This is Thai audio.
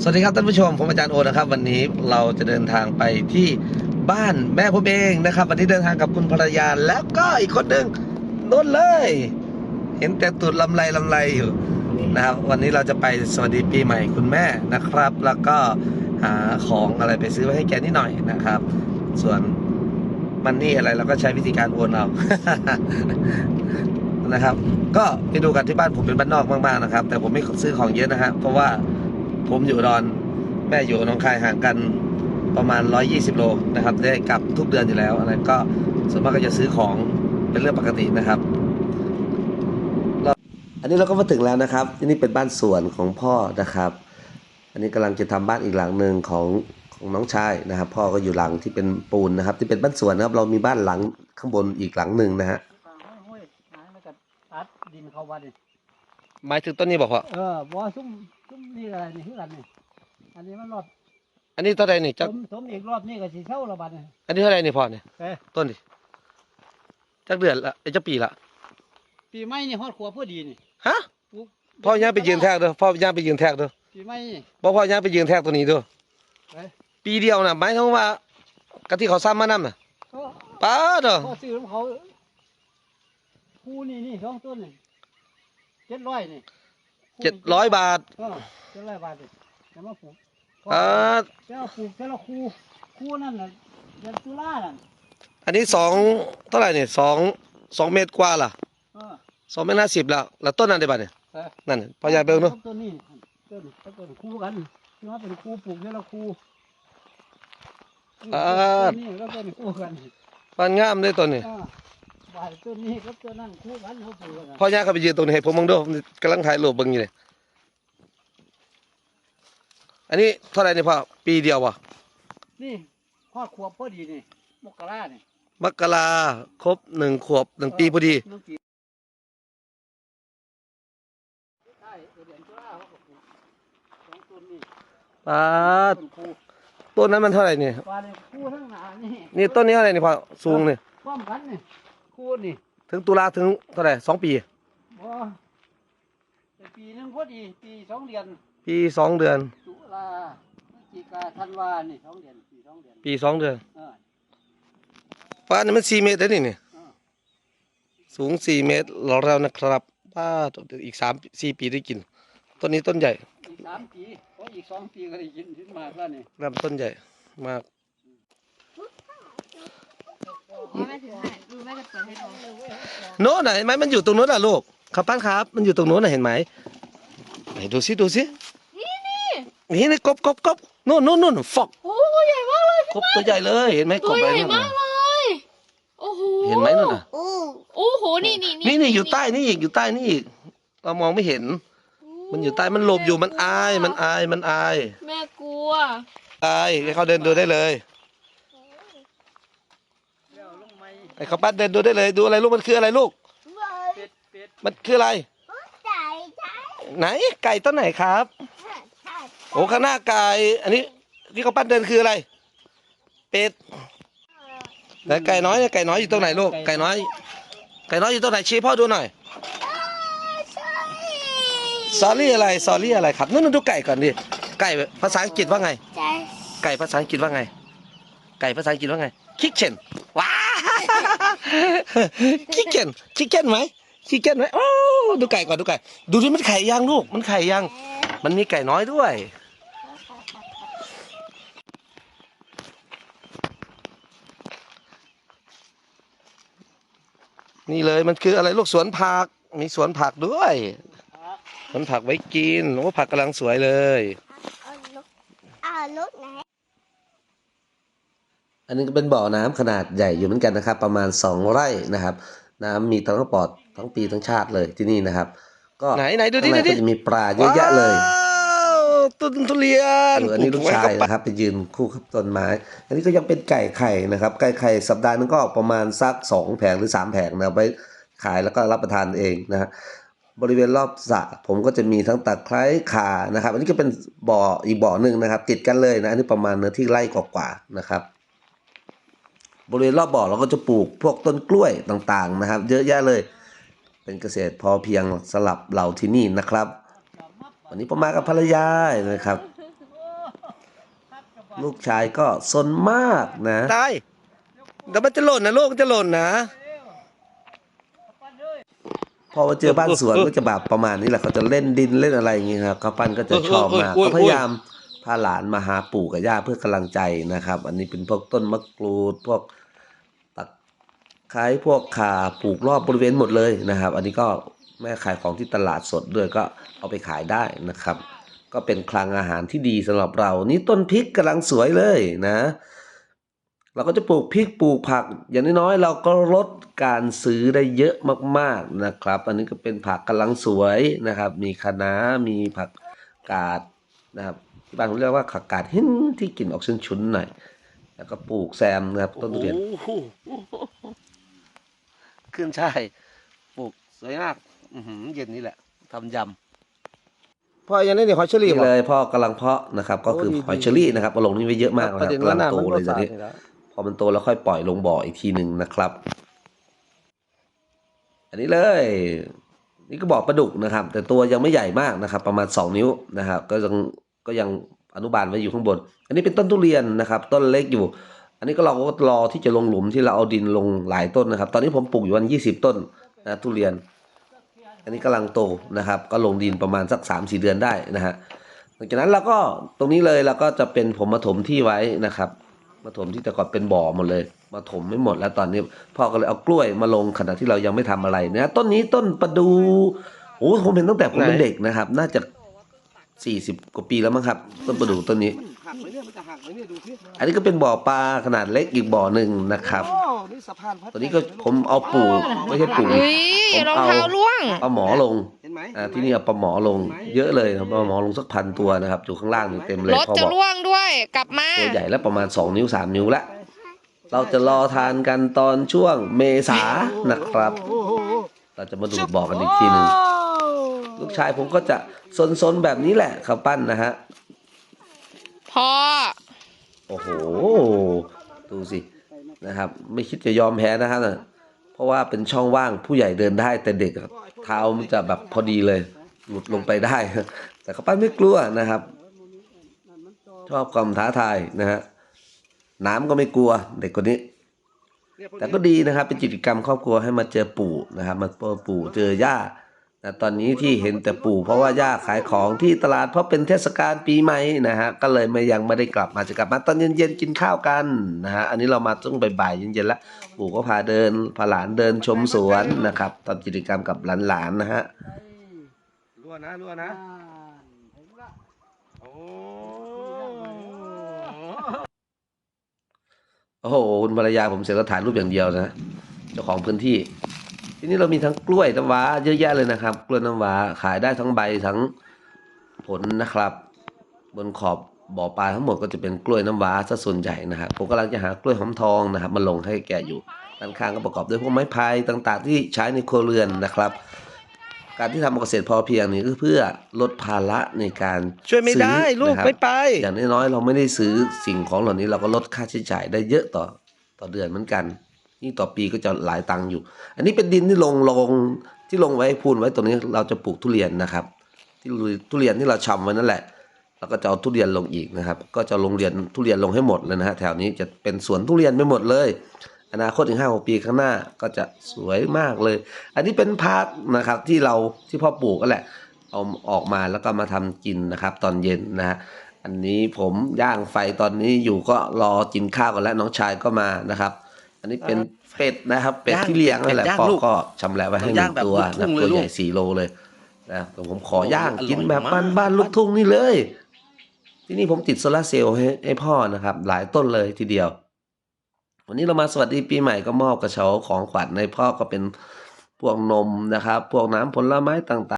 สวัสดีครับท่านผู้ชม ผมอาจารย์โอนะครับ วันนี้เราจะเดินทางไปที่บ้านแม่ผมเองนะครับ วันนี้เดินทางกับคุณภรรยาแล้วก็อีกคนหนึ่งนุ่นเลย เห็นแต่ตูดลำไรลำไรอยู่นะครับ วันนี้เราจะไปสวัสดีปีใหม่คุณแม่นะครับ แล้วก็หาของอะไรไปซื้อไว้ให้แกนิดหน่อยนะครับ ส่วนมันนี่อะไรเราก็ใช้วิธีการโอนเอา นะครับ ก็ไปดูกันที่บ้านผมเป็นบ้านนอกมากๆนะครับ แต่ผมไม่ซื้อของเยอะนะฮะเพราะว่า ผมอยู่ดอน แม่อยู่หนองคายห่างกันประมาณ 120 โลนะครับ ได้กลับทุกเดือนอยู่แล้วอะไรก็ส่วนมากก็จะซื้อของเป็นเรื่องปกตินะครับอันนี้เราก็มาถึงแล้วนะครับที่นี่เป็นบ้านสวนของพ่อนะครับ อันนี้กำลังจะทำบ้านอีกหลังหนึ่งของของน้องชายนะครับ พ่อก็อยู่หลังที่เป็นปูนนะครับ ที่เป็นบ้านสวนนะครับ เรามีบ้านหลังข้างบนอีกหลังหนึ่งนะฮะดินเขาวัด หมายถึงต้นนี้บอกพ่อเออบ่ซุ่มซุ่มนี่อะไรนี่คือกันนี่อันนี้มันรอบอันนี้เท่าไหรนี่สจักมสมอีกรอบนี่ก็สิเช่าละบาดนี่อันนี้เท่าไหรนี่พ่อเนี่ยเอ้ยต้นนี่จักเดือนละเอ้ยจักปีละปีใหม่นี่ฮอดขัวพอดีนี่ฮะปลูกพ่อย่างไปยืนแทกเด้อพ่อย่างไปยืนแทกเด้อปีใหม่นี่บ่พ่อย่างไปยืนแทกตัวนี้เด้อเอ้ย ปีเดียวน่ะหมายถึงว่ากะที่เขาซ้ำมานำน่ะก็ป้าเด้อพอซื้อของเขาคู่นี่นี่สองต้นนี่ เจ็ดร้อยนี่คู่นี่700บาทเออเจ็ดร้อยบาทนี่จะมาปลูกอ่าจะเอาปลูกแต่ละคู่คู่นั่นน่ะเดือนตุลาน่ะอันนี้สองเท่าไหร่นี่สองสองเมตรกว่าล่ะเออ สองเมตรห้าสิบแล้ว แล้วต้นนั้นได้บัดเนี่ยเออ นั่นพ่อยายเบิ่งเนาะต้นนี้ต้นต้นคู่กันที่ว่าเป็นคู่ปลูกเนี่ยละคู่อ่าต้นนี้ก็เป็นคู่กัน ปานงามเลยต้นนี้อ่า บ่ายต้นนี้กับต้นนั้นคู่กันเขาปลูกกันพ่อย่างเข้าไปยืนตรงนี้ให้ผมเบิ่งเด้อกำลังถ่ายรูปเบิ่งอยู่นี่อันนี้เท่าไหร่นี่พ่อปีเดียวบ่นี่ฮอดขวบพอดีนี่มกราเนี่ยมกราครบหนึ่งขวบหนึ่งปีพอดีหนึ่งปีใช่เดือนตุลาเขาก็ปลูกสองต้นนี่ป้าดต้นคู่ต้นนั้นมันเท่าไหร่นี่ว่าเนี่ยคู่ทั้งหนานี่นี่ต้นนี้เท่าไหร่นี่พ่อสูงนี่พร้อมกันนี่ คู่นี่ถึงตุลาถึงเท่าไหร่สองปี บ่เป็นปีหนึงพอดี ปีสองเดือน ปีสองเดือน ตุลาพฤศจิกาธันวานี่สองเดือนปีสองเดือนปีสองเดือนเออ ป้านี่มันสี่เมตรแล้วนี่นี่เออสูงสี่เมตรแล้วนะครับป้าอีกสามสี่ปีได้กิน ต้นนี้ต้นใหญ่อีกสามปีเพราะอีกสองปีก็ได้ยินขึ้นมาแล้วนี่ลำต้นใหญ่มาก แม่ถือให้ดูแม่จะเปิดให้ดู โน้นน่ะเห็นไหมมันอยู่ตรงโน้นน่ะลูกครับป้านครับ มันอยู่ตรงโน้นน่ะเห็นไหมไหนดูสิดูสินี่นี่นี่กบกบกบโน่นโน่นโน่นฟอกโอ้ตัวใหญ่มากเลยกบตัวใหญ่เลยเห็นไหมกตัวบใหอะไรญ่นั่นมาน่ะกเลยโอ้โหเห็นไหมนั่นน่ะโอ้โอ้โหนี่นี่นี่นี่อยู่ใต้นี่อีกอยู่ใต้นี่อีกเรามองไม่เห็น มันอยู่ใต้มันหลบอยู่มันอายมันอายมันอาย แม่กลัวอายให้เขาเดินดูได้เลย แล้วลง ไม้ไอ้เขาปั้นเดินดูได้เลยดูอะไรลูกมันคืออะไรลูก เป็ดเป็ดมันคืออะไรไหนไก่ต้นไหนครับโอ้ข้างหน้าไก่อันนี้ที่เขาปั้นเดินคืออะไร เป็ดแต่ไก่น้อยเนี่ยไก่น้อยอยู่ตรงไหนลูกไก่น้อย ไก่น้อยอยู่ตรงไหนชี้พ่อดูหน่อยซอรี่อะไรซอรี่อะไรครับนู่นนดูไก่ก่อนดิไก่ภาษาอังกฤษว่าไงใจไก่ภาษาอังกฤษว่าไง ไก่ภาษาอังกฤษว่าไง คิกเชนว้า คิกเชนคิกเชนไหมคิกเชนไหมโอ้ดูไก่ก่อนดูไก่ ดูดิมันไข่ยังลูก มันไข่ยัง มันมีไก่น้อยด้วย นี่เลยมันคืออะไรลูกสวนผัก มีสวนผักด้วย สวนผักไว้กิน โอ้ผักกำลังสวยเลย เอาลูกเอาลูกไหน อันนี้ก็เป็นบ่อน้ำขนาดใหญ่อยู่เหมือนกันนะครับ ประมาณ 2 ไร่นะครับ น้ำมีทั้งปอดทั้งปีทั้งชาติเลยที่นี่นะครับ ก็ไหนไหนดูดิดูดิจะมีปลาเยอะแยะเลยต้นทุเรียนอันนี้ลูกชายนะครับไปยืนคู่กับต้นไม้ อันนี้ก็ยังเป็นไก่ไข่นะครับ ไก่ไข่สัปดาห์นึงก็ออกประมาณสักสองแผงหรือสามแผงนะไว้ขายแล้วก็รับประทานเองนะฮะบริเวณรอบสระผมก็จะมีทั้งตะไคร้ข่านะครับ อันนี้ก็เป็นบ่ออีกบ่อหนึ่งนะครับ ติดกันเลยนะอันนี้ประมาณเนื้อที่ไร่กว่าๆนะครับ บริเวณรอบบ่อเราก็จะปลูกพวกต้นกล้วยต่างๆนะครับ เยอะแยะเลย เป็นเกษตรพอเพียงสลับเราที่นี่นะครับ วันนี้ผมมากับภรรยานะครับ ลูกชายก็ซนมากนะตายเดี๋ยวมันจะหล่นนะลูกมันจะหล่นนะพอมาเจอบ้านสวนก็จะแบบประมาณนี้แหละเขาจะเล่นดินเล่นอะไรอย่างเงี้ยครับข้าวปั้นก็จะชอบมากโอ้ยโอ้ยโอ้ยก็พยายามพาหลานมาหาปู่กับย่าเพื่อกำลังใจนะครับ อันนี้เป็นพวกต้นมะกรูดพวกตะไคร้พวกข่าปลูกรอบบริเวณหมดเลยนะครับ อันนี้ก็แม่ขายของที่ตลาดสดด้วยก็เอาไปขายได้นะครับ ก็เป็นคลังอาหารที่ดีสำหรับเรา นี่ต้นพริกกำลังสวยเลยนะ เราก็จะปลูกพริกปลูกผัก อย่างน้อยๆเราก็ลดการซื้อได้เยอะมากๆนะครับ อันนี้ก็เป็นผักกำลังสวยนะครับ มีคะน้ามีผักกาดนะครับ ที่บ้านผมเรียกว่าผักกาดหินที่กลิ่นออกชุนๆหน่อย แล้วก็ปลูกแซมนะครับต้นทุเรียนโอ้โหขึ้นใช่ปลูกสวยมากอือหือเย็นนี่แหละทำยำพ่อยังได้เนี่ยหอยเชอรี่นี่บ่เลยพ่อกำลังเพาะนะครับ ก็คือโอ้ดีๆหอยเชอรี่นะครับเอาลงนี่ไว้เยอะมากปนะระคเด็รับนกำลัว่างหน้าโตมันเลยก็ตอนนี้สาดแล้วพอมันโตแล้วค่อยปล่อยลงบ่ออีกทีหนึ่งนะครับ อันนี้เลย นี่ก็บ่อปลาดุกนะครับ แต่ตัวยังไม่ใหญ่มากนะครับ ประมาณ 2 นิ้วนะครับ ก็ยัง ก็ยังอนุบาลไว้อยู่ข้างบน อันนี้เป็นต้นทุเรียนนะครับ ต้นเล็กอยู่ อันนี้ก็เราก็รอที่จะลงหลุมที่เราเอาดินลงหลายต้นนะครับ ตอนนี้ผมปลูกอยู่วัน20ต้นนะทุเรียน อันนี้กำลังโตนะครับ ก็ลงดินประมาณสัก3 4เดือนได้นะฮะหลังจากนั้นเราก็ตรงนี้เลยเราก็จะเป็นผมมาถมที่ไว้นะครับมาถมที่แต่ก่อนเป็นบ่อหมดเลย มาถมไม่หมดแล้วตอนนี้พ่อก็เลยเอากล้วยมาลงขณะที่เรายังไม่ทำอะไรนะต้นนี้ต้นประดูโอ้ผมเห็นตั้งแต่ผมเป็นเด็กนะครับ น่าจะ สี่สิบกว่าปีแล้วมั้งครับ ต้นประดูต้นนี้ หักไหมเนี่ยมันจะหักไหมเนี่ยดูสิอันนี้ก็เป็นบ่อปลาขนาดเล็กอีกบ่อหนึ่งนะครับ โอ้นี่สะพานพลาสติตัวนี้ก็ผมเอาปูไม่ใช่ปูอุ้ยผมรองเอาเท้าล่วงเอาหมอลงเห็นไหมอ่าที่นี่เอาปลาหมอลง เยอะเลยนะปลาหมอลงสักพันตัวนะครับอยู่ข้างล่างนี่เต็มเลยรถพ่อจะบอกล่วงด้วย กลับมา ตัวใหญ่แล้วประมาณ 2 นิ้ว 3 นิ้วละเราจะรอทานกันตอนช่วงเมษานะครับ โอ้โหเราจะมาดูบอกกันอีกทีหนึ่ง ลูกชายผมก็จะซนๆแบบนี้แหละข้าวปั้นนะฮะพ่อโอ้โหดูสินะครับ ไม่คิดจะยอมแพ้นะฮะน่ะเพราะว่าเป็นช่องว่างผู้ใหญ่เดินได้แต่เด็กอะเท้ามันจะแบบพอดีเลย หลุดลงไปได้ แต่ข้าวปั้นไม่กลัวนะครับ ชอบความท้าทายนะฮะน้ำก็ไม่กลัวเด็กคนนี้ แต่ก็ดีนะครับเป็นกิจกรรมครอบครัวให้มาเจอปู่นะครับ มาเจอปู่เจอย่า แต่ตอนนี้ที่เห็นแต่ปู่เพราะว่าย่าขายของที่ตลาดเพราะเป็นเทศกาลปีใหม่นะฮะก็เลยไม่ยังไม่ได้กลับมาจะกลับมาตอนเย็นๆกินข้าวกันนะฮะอันนี้เรามาต้องบ่ายๆเย็นๆแล้วปู่ก็พาเดินพาหลานเดินชมสวนนะครับตอนกิจกรรมกับหลานๆนะฮะรั่วนะรั่วนะโอ้โอ้โหคุณภรรยาผมเสร็จแล้วถ่ายรูปอย่างเดียวนะเจ้าของพื้นที่ ทีนี้เรามีทั้งกล้วยน้ำว้าเยอะแยะเลยนะครับ กล้วยน้ำว้าขายได้ทั้งใบทั้งผลนะครับ บนขอบบ่อปลาทั้งหมดก็จะเป็นกล้วยน้ำว้าซะส่วนใหญ่นะครับผมกำลังจะหากล้วยหอมทองนะครับมาลงให้แกอยู่ด้านข้างก็ประกอบด้วยพวกไม้พายต่างๆ ที่ใช้ในครัวเรือนนะครับ การที่ทำเกษตรพอเพียงนี่ก็เพื่อลดภาระในการช่วยไม่ได้ซื้อลูกนะครับไม่ไป อย่างน้อยๆเราไม่ได้ซื้อสิ่งของเหล่านี้เราก็ลดค่าใช้จ่ายได้เยอะต่อต่อเดือนเหมือนกัน นี่ต่อปีก็จะหลายตังค์อยู่ อันนี้เป็นดินที่ลงลงที่ลงไว้พูนไว้ตรงนี้เราจะปลูกทุเรียนนะครับ ที่ทุเรียนที่เราชำไว้นั่นแหละเราก็จะเอาทุเรียนลงอีกนะครับ ก็จะลงเรียนทุเรียนลงให้หมดเลยนะฮะแถวนี้จะเป็นสวนทุเรียนไปหมดเลย อนาคตอีกห้าหกปีข้างหน้าก็จะสวยมากเลย อันนี้เป็นพักนะครับที่เราที่พ่อปลูกก็แหละ เอาออกมาแล้วก็มาทำกินนะครับ ตอนเย็นนะฮะอันนี้ผมย่างไฟตอนนี้อยู่ก็รอกินข้าวกันแล้วน้องชายก็มานะครับ อันนี้เป็นเป็ดนะครับ เป็ดที่เลี้ยงนั่นแหละย่างพ่อลูกก็ชำแหละไว้ให้หย่านึ่งงแบบตัวลูกทุ่นะงเลยตัวใหญ่ลูกสี่โลเลยนะแต่ผมขอย่างโอ้โหกินแบบอร่อยบ้านๆมากลูกทุ่งนี่เลย ที่นี่ผมติดโซลาร์เซลล์ให้ให้พ่อนะครับ หลายต้นเลยทีเดียว วันนี้เรามาสวัสดีปีใหม่ก็มอบกระเช้าของขวัญในพ่อก็เป็นพวกนมนะครับ พวกน้ำผลไม้ต่างๆ